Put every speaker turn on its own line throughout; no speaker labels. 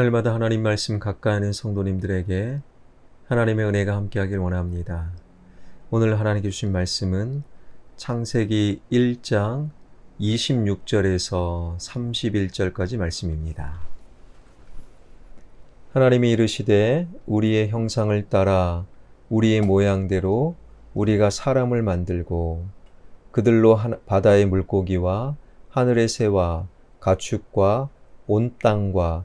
날마다 하나님 말씀 가까이 하는 성도님들에게 하나님의 은혜가 함께하길 원합니다. 오늘 하나님께 주신 말씀은 창세기 1장 26절에서 31절까지 말씀입니다. 하나님이 이르시되 우리의 형상을 따라 우리의 모양대로 우리가 사람을 만들고 그들로 바다의 물고기와 하늘의 새와 가축과 온 땅과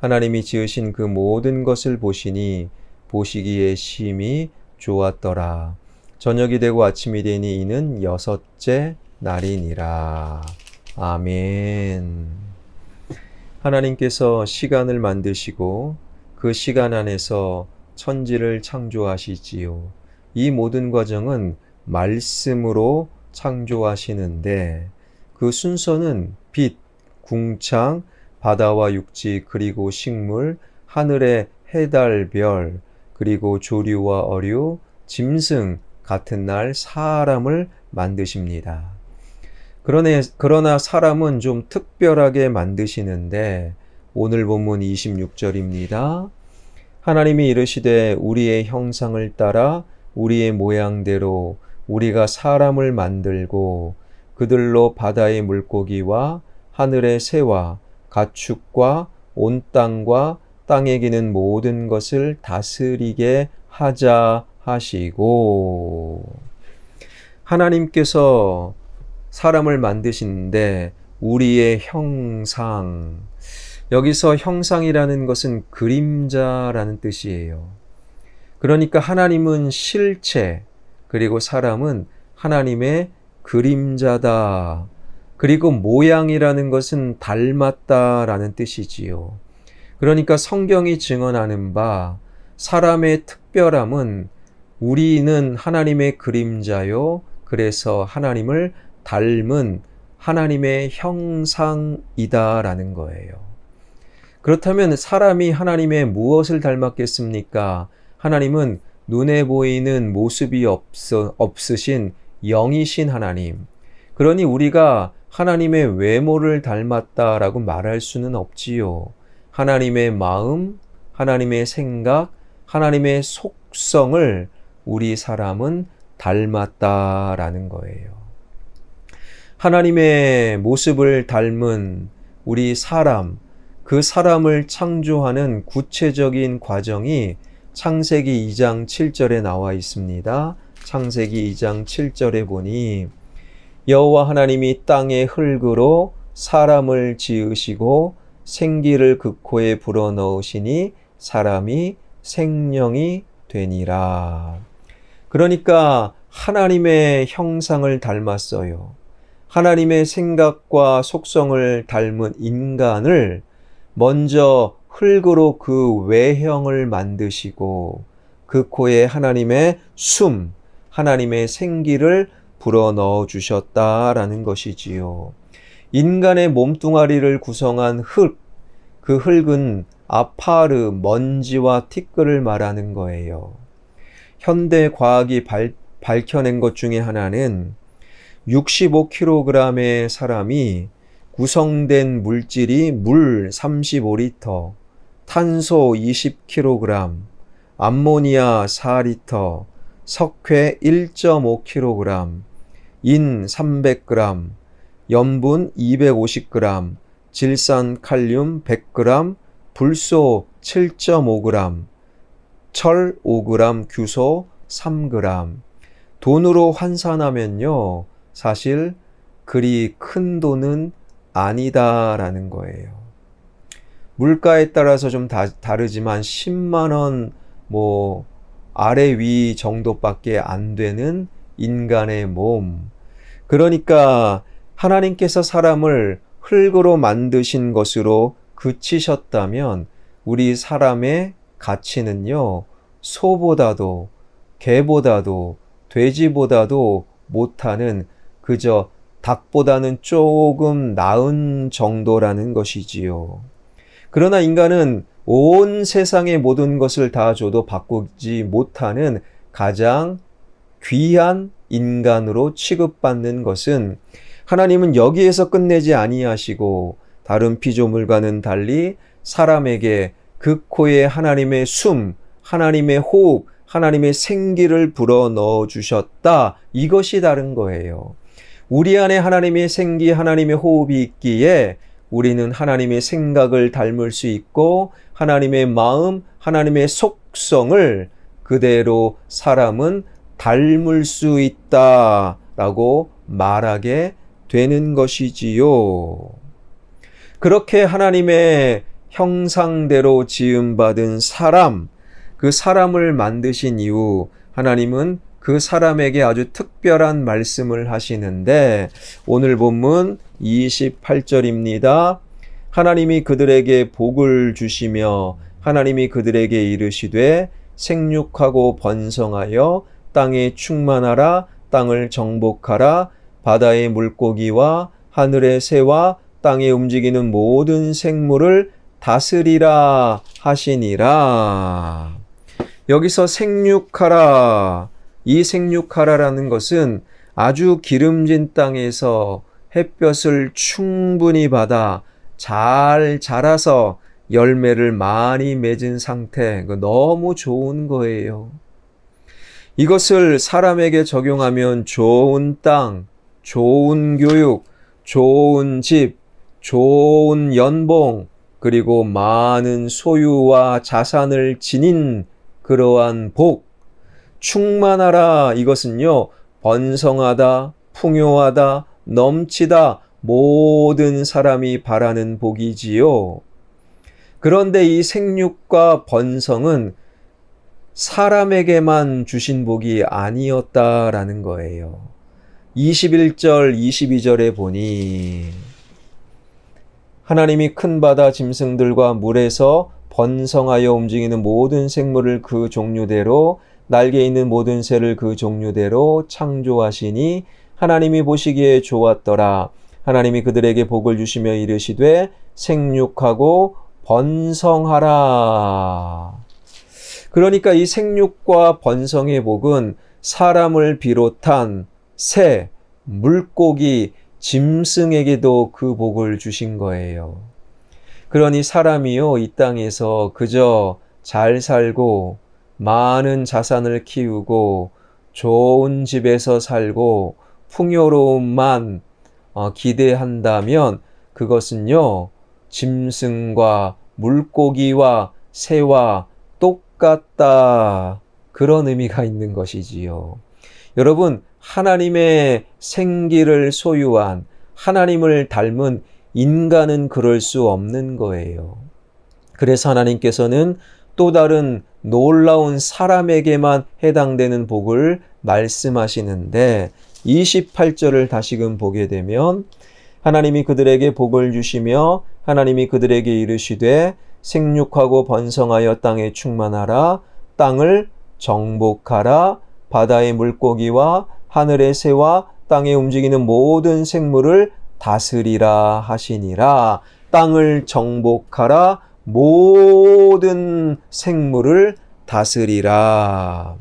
하나님이 지으신 그 모든 것을 보시니 보시기에 심히 좋았더라. 저녁이 되고 아침이 되니 이는 여섯째 날이니라. 아멘. 하나님께서 시간을 만드시고 그 시간 안에서 천지를 창조하시지요. 이 모든 과정은 말씀으로 창조하시는데 그 순서는 빛, 궁창, 바다와 육지, 그리고 식물, 하늘의 해달, 별, 그리고 조류와 어류, 짐승 같은 날 사람을 만드십니다. 그러네, 그러나 사람은 좀 특별하게 만드시는데 오늘 본문 26절입니다. 하나님이 이르시되 우리의 형상을 따라 우리의 모양대로 우리가 사람을 만들고 그들로 바다의 물고기와 하늘의 새와 가축과 온 땅과 땅에 기는 모든 것을 다스리게 하자 하시고 하나님께서 사람을 만드시는데 우리의 형상 여기서 형상이라는 것은 그림자라는 뜻이에요. 그러니까 하나님은 실체 그리고 사람은 하나님의 그림자다. 그리고 모양이라는 것은 닮았다라는 뜻이지요. 그러니까 성경이 증언하는 바 사람의 특별함은 우리는 하나님의 그림자요. 그래서 하나님을 닮은 하나님의 형상이다라는 거예요. 그렇다면 사람이 하나님의 무엇을 닮았겠습니까? 하나님은 눈에 보이는 모습이 없어, 없으신 영이신 하나님. 그러니 우리가 하나님의 외모를 닮았다라고 말할 수는 없지요. 하나님의 마음, 하나님의 생각, 하나님의 속성을 우리 사람은 닮았다라는 거예요. 하나님의 모습을 닮은 우리 사람, 그 사람을 창조하는 구체적인 과정이 창세기 2장 7절에 나와 있습니다. 창세기 2장 7절에 보니 여호와 하나님이 땅의 흙으로 사람을 지으시고 생기를 그 코에 불어 넣으시니 사람이 생명이 되니라. 그러니까 하나님의 형상을 닮았어요. 하나님의 생각과 속성을 닮은 인간을 먼저 흙으로 그 외형을 만드시고 그 코에 하나님의 숨, 하나님의 생기를 불어 넣어 주셨다라는 것이지요. 인간의 몸뚱아리를 구성한 흙, 그 흙은 아파르, 먼지와 티끌을 말하는 거예요. 현대 과학이 발, 밝혀낸 것 중에 하나는 65kg의 사람이 구성된 물질이 물 35리터, 탄소 20kg, 암모니아 4리터, 석회 1.5kg, 인 300g, 염분 250g, 질산 칼륨 100g, 불소 7.5g, 철 5g, 규소 3g. 돈으로 환산하면요. 사실 그리 큰 돈은 아니다라는 거예요. 물가에 따라서 좀 다, 다르지만 10만 원 뭐 아래 위 정도밖에 안 되는 인간의 몸. 그러니까 하나님께서 사람을 흙으로 만드신 것으로 그치셨다면 우리 사람의 가치는요, 소보다도, 개보다도, 돼지보다도 못하는 그저 닭보다는 조금 나은 정도라는 것이지요. 그러나 인간은 온 세상의 모든 것을 다 줘도 바꾸지 못하는 가장 귀한 인간으로 취급받는 것은 하나님은 여기에서 끝내지 아니하시고 다른 피조물과는 달리 사람에게 그 코에 하나님의 숨, 하나님의 호흡, 하나님의 생기를 불어 넣어 주셨다. 이것이 다른 거예요. 우리 안에 하나님의 생기, 하나님의 호흡이 있기에 우리는 하나님의 생각을 닮을 수 있고 하나님의 마음, 하나님의 속성을 그대로 사람은 닮을 수 있다라고 말하게 되는 것이지요. 그렇게 하나님의 형상대로 지음받은 사람, 그 사람을 만드신 이후 하나님은 그 사람에게 아주 특별한 말씀을 하시는데 오늘 본문 28절입니다. 하나님이 그들에게 복을 주시며 하나님이 그들에게 이르시되 생육하고 번성하여 땅에 충만하라 땅을 정복하라 바다의 물고기와 하늘의 새와 땅에 움직이는 모든 생물을 다스리라 하시니라. 여기서 생육하라. 이 생육하라라는 것은 아주 기름진 땅에서 햇볕을 충분히 받아 잘 자라서 열매를 많이 맺은 상태, 너무 좋은 거예요. 이것을 사람에게 적용하면 좋은 땅, 좋은 교육, 좋은 집, 좋은 연봉, 그리고 많은 소유와 자산을 지닌 그러한 복, 충만하라 이것은요, 번성하다, 풍요하다, 넘치다, 모든 사람이 바라는 복이지요. 그런데 이 생육과 번성은 사람에게만 주신 복이 아니었다라는 거예요. 21절, 22절에 보니 하나님이 큰 바다 짐승들과 물에서 번성하여 움직이는 모든 생물을 그 종류대로 날개 있는 모든 새를 그 종류대로 창조하시니 하나님이 보시기에 좋았더라. 하나님이 그들에게 복을 주시며 이르시되 생육하고 번성하라. 그러니까 이 생육과 번성의 복은 사람을 비롯한 새, 물고기, 짐승에게도 그 복을 주신 거예요. 그러니 사람이요, 이 땅에서 그저 잘 살고, 많은 자산을 키우고, 좋은 집에서 살고, 풍요로움만 어, 기대한다면 그것은요, 짐승과 물고기와 새와 똑 같다. 그런 의미가 있는 것이지요. 여러분, 하나님의 생기를 소유한 하나님을 닮은 인간은 그럴 수 없는 거예요. 그래서 하나님께서는 또 다른 놀라운 사람에게만 해당되는 복을 말씀하시는데 28절을 다시금 보게 되면 하나님이 그들에게 복을 주시며 하나님이 그들에게 이르시되 생육하고 번성하여 땅에 충만하라 땅을 정복하라 바다의 물고기와 하늘의 새와 땅에 움직이는 모든 생물을 다스리라 하시니라. 땅을 정복하라. 모든 생물을 다스리라.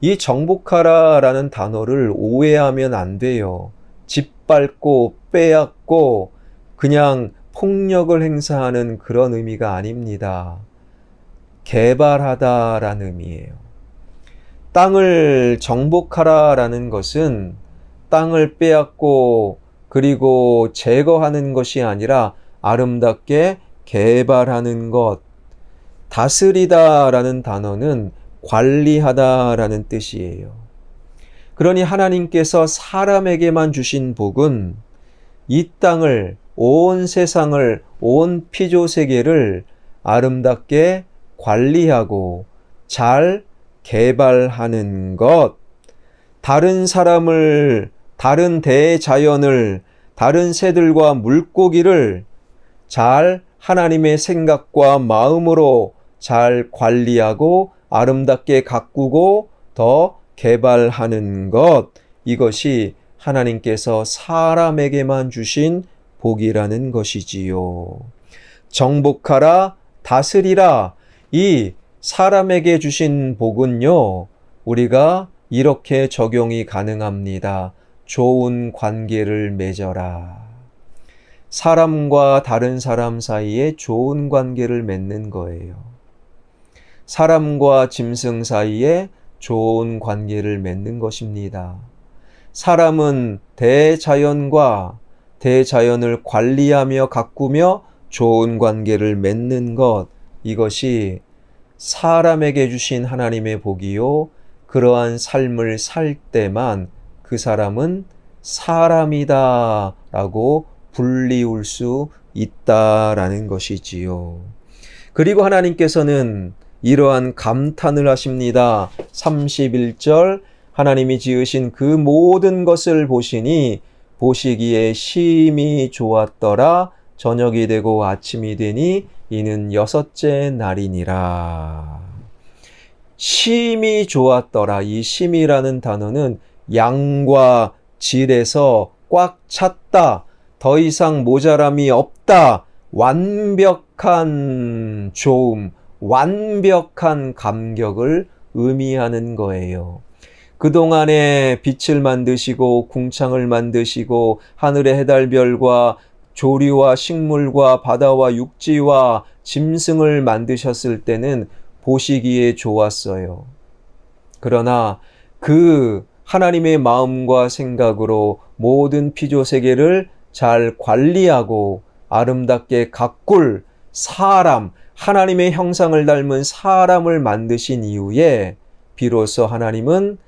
이 정복하라라는 단어를 오해하면 안 돼요. 짓밟고 빼앗고 그냥 폭력을 행사하는 그런 의미가 아닙니다. 개발하다라는 의미예요. 땅을 정복하라라는 것은 땅을 빼앗고 그리고 제거하는 것이 아니라 아름답게 개발하는 것. 다스리다라는 단어는 관리하다라는 뜻이에요. 그러니 하나님께서 사람에게만 주신 복은 이 땅을, 온 세상을, 온 피조 세계를 아름답게 관리하고 잘 개발하는 것, 다른 사람을, 다른 대자연을, 다른 새들과 물고기를 잘 하나님의 생각과 마음으로 잘 관리하고 아름답게 가꾸고 더 개발하는 것, 이것이 하나님께서 사람에게만 주신 복이라는 것이지요. 정복하라, 다스리라, 이 사람에게 주신 복은요, 우리가 이렇게 적용이 가능합니다. 좋은 관계를 맺어라. 사람과 다른 사람 사이에 좋은 관계를 맺는 거예요. 사람과 짐승 사이에 좋은 관계를 맺는 것입니다. 사람은 대자연과 대자연을 관리하며 가꾸며 좋은 관계를 맺는 것, 이것이 사람에게 주신 하나님의 복이요. 그러한 삶을 살 때만 그 사람은 사람이다 라고 불리울 수 있다라는 것이지요. 그리고 하나님께서는 이러한 감탄을 하십니다. 31절 하나님이 지으신 그 모든 것을 보시니 보시기에 심히 좋았더라 저녁이 되고 아침이 되니 이는 여섯째 날이니라. 심히 좋았더라. 이 심이라는 단어는 양과 질에서 꽉 찼다. 더 이상 모자람이 없다. 완벽한 좋음, 완벽한 감격을 의미하는 거예요. 그동안에 빛을 만드시고 궁창을 만드시고 하늘의 해달별과 조류와 식물과 바다와 육지와 짐승을 만드셨을 때는 보시기에 좋았어요. 그러나 그 하나님의 마음과 생각으로 모든 피조 세계를 잘 관리하고 아름답게 가꿀 사람, 하나님의 형상을 닮은 사람을 만드신 이후에 비로소 하나님은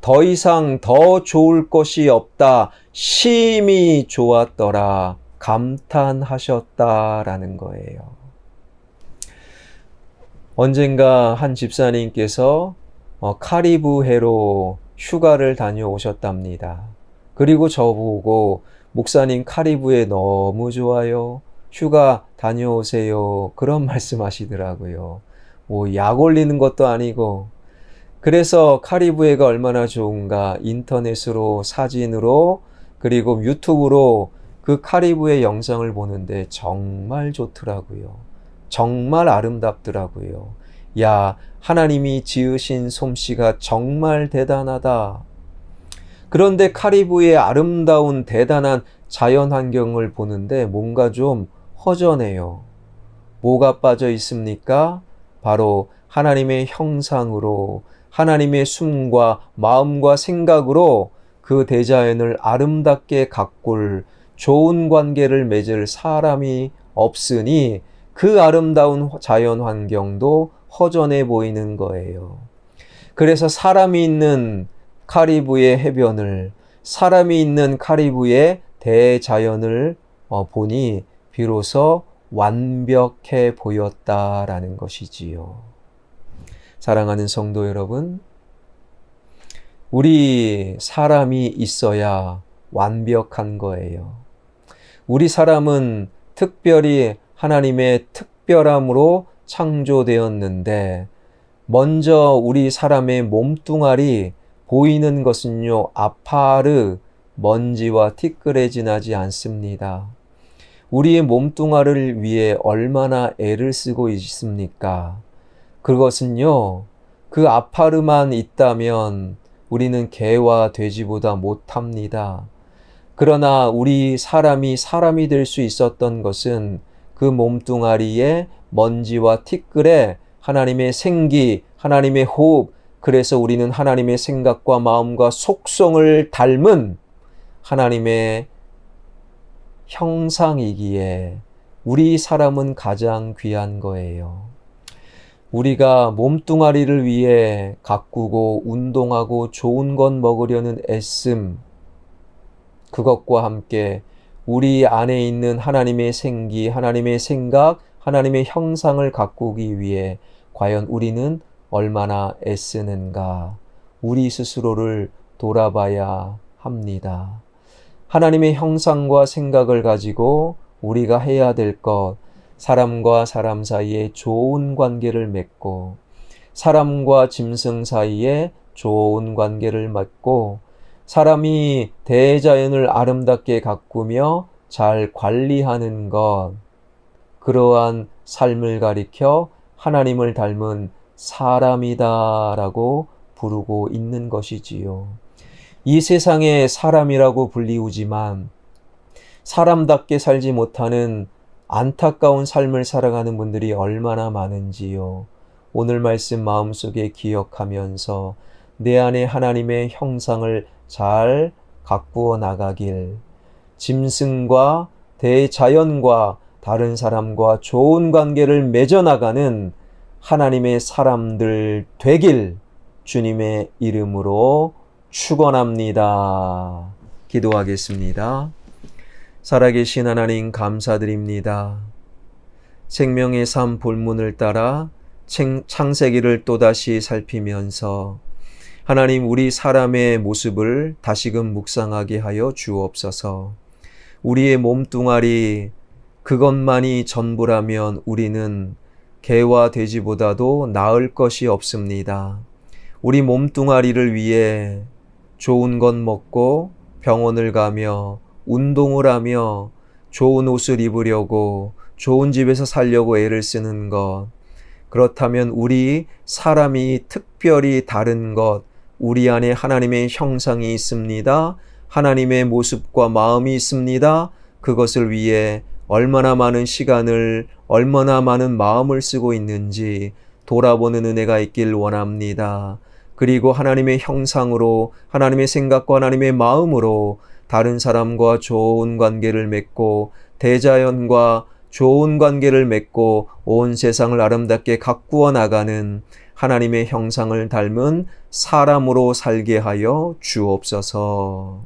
더 이상 더 좋을 것이 없다. 심히 좋았더라. 감탄하셨다라는 거예요. 언젠가 한 집사님께서 어, 카리브해로 휴가를 다녀오셨답니다. 그리고 저보고 목사님 카리브해 너무 좋아요. 휴가 다녀오세요. 그런 말씀 하시더라고요. 뭐, 약 올리는 것도 아니고. 그래서 카리브해가 얼마나 좋은가. 인터넷으로, 사진으로, 그리고 유튜브로 그 카리브해 영상을 보는데 정말 좋더라고요. 정말 아름답더라고요. 야, 하나님이 지으신 솜씨가 정말 대단하다. 그런데 카리브의 아름다운 대단한 자연 환경을 보는데 뭔가 좀 허전해요. 뭐가 빠져 있습니까? 바로 하나님의 형상으로 하나님의 숨과 마음과 생각으로 그 대자연을 아름답게 가꿀 좋은 관계를 맺을 사람이 없으니 그 아름다운 자연 환경도 허전해 보이는 거예요. 그래서 사람이 있는 카리브의 해변을 사람이 있는 카리브의 대자연을 어, 보니 비로소 완벽해 보였다라는 것이지요. 사랑하는 성도 여러분, 우리 사람이 있어야 완벽한 거예요. 우리 사람은 특별히 하나님의 특별함으로 창조되었는데, 먼저 우리 사람의 몸뚱아리 보이는 것은요, 아파르, 먼지와 티끌에 지나지 않습니다. 우리의 몸뚱아리를 위해 얼마나 애를 쓰고 있습니까? 그것은요, 그 아파르만 있다면 우리는 개와 돼지보다 못합니다. 그러나 우리 사람이 사람이 될 수 있었던 것은 그 몸뚱아리에 먼지와 티끌에 하나님의 생기, 하나님의 호흡, 그래서 우리는 하나님의 생각과 마음과 속성을 닮은 하나님의 형상이기에 우리 사람은 가장 귀한 거예요. 우리가 몸뚱아리를 위해 가꾸고 운동하고 좋은 것 먹으려는 애씀, 그것과 함께 우리 안에 있는 하나님의 생기, 하나님의 생각, 하나님의 형상을 가꾸기 위해 과연 우리는 얼마나 애쓰는가 우리 스스로를 돌아봐야 합니다. 하나님의 형상과 생각을 가지고 우리가 해야 될 것, 사람과 사람 사이에 좋은 관계를 맺고, 사람과 짐승 사이에 좋은 관계를 맺고, 사람이 대자연을 아름답게 가꾸며 잘 관리하는 것, 그러한 삶을 가리켜 하나님을 닮은 사람이다라고 부르고 있는 것이지요. 이 세상에 사람이라고 불리우지만 사람답게 살지 못하는 안타까운 삶을 살아가는 분들이 얼마나 많은지요. 오늘 말씀 마음속에 기억하면서 내 안에 하나님의 형상을 잘 가꾸어 나가길 짐승과 대자연과 다른 사람과 좋은 관계를 맺어 나가는 하나님의 사람들 되길 주님의 이름으로 축원합니다. 기도하겠습니다. 살아계신 하나님 감사드립니다. 생명의 삶 본문을 따라 창세기를 또다시 살피면서 하나님 우리 사람의 모습을 다시금 묵상하게 하여 주옵소서. 우리의 몸뚱아리 그것만이 전부라면 우리는 개와 돼지보다도 나을 것이 없습니다. 우리 몸뚱아리를 위해 좋은 것 먹고 병원을 가며 운동을 하며 좋은 옷을 입으려고 좋은 집에서 살려고 애를 쓰는 것. 그렇다면 우리 사람이 특별히 다른 것, 우리 안에 하나님의 형상이 있습니다. 하나님의 모습과 마음이 있습니다. 그것을 위해 얼마나 많은 시간을, 얼마나 많은 마음을 쓰고 있는지 돌아보는 은혜가 있길 원합니다. 그리고 하나님의 형상으로, 하나님의 생각과 하나님의 마음으로 다른 사람과 좋은 관계를 맺고 대자연과 좋은 관계를 맺고 온 세상을 아름답게 가꾸어 나가는 하나님의 형상을 닮은 사람으로 살게 하여 주옵소서.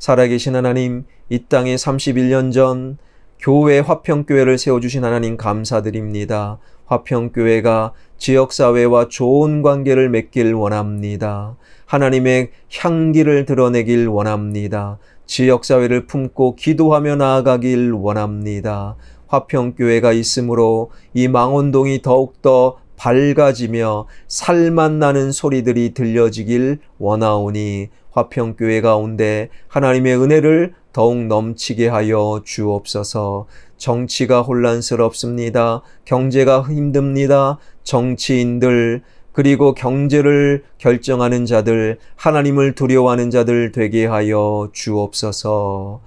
살아계신 하나님, 이 땅에 31년 전 교회 화평교회를 세워주신 하나님 감사드립니다. 화평교회가 지역사회와 좋은 관계를 맺길 원합니다. 하나님의 향기를 드러내길 원합니다. 지역사회를 품고 기도하며 나아가길 원합니다. 화평교회가 있으므로 이 망원동이 더욱더 밝아지며 살만 나는 소리들이 들려지길 원하오니 화평교회 가운데 하나님의 은혜를 더욱 넘치게 하여 주옵소서. 정치가 혼란스럽습니다. 경제가 힘듭니다. 정치인들, 그리고 경제를 결정하는 자들, 하나님을 두려워하는 자들 되게 하여 주옵소서.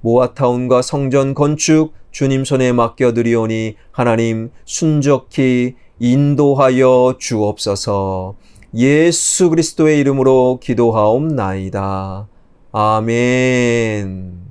모아타운과 성전 건축 주님 손에 맡겨드리오니 하나님 순적히 인도하여 주옵소서. 예수 그리스도의 이름으로 기도하옵나이다. 아멘.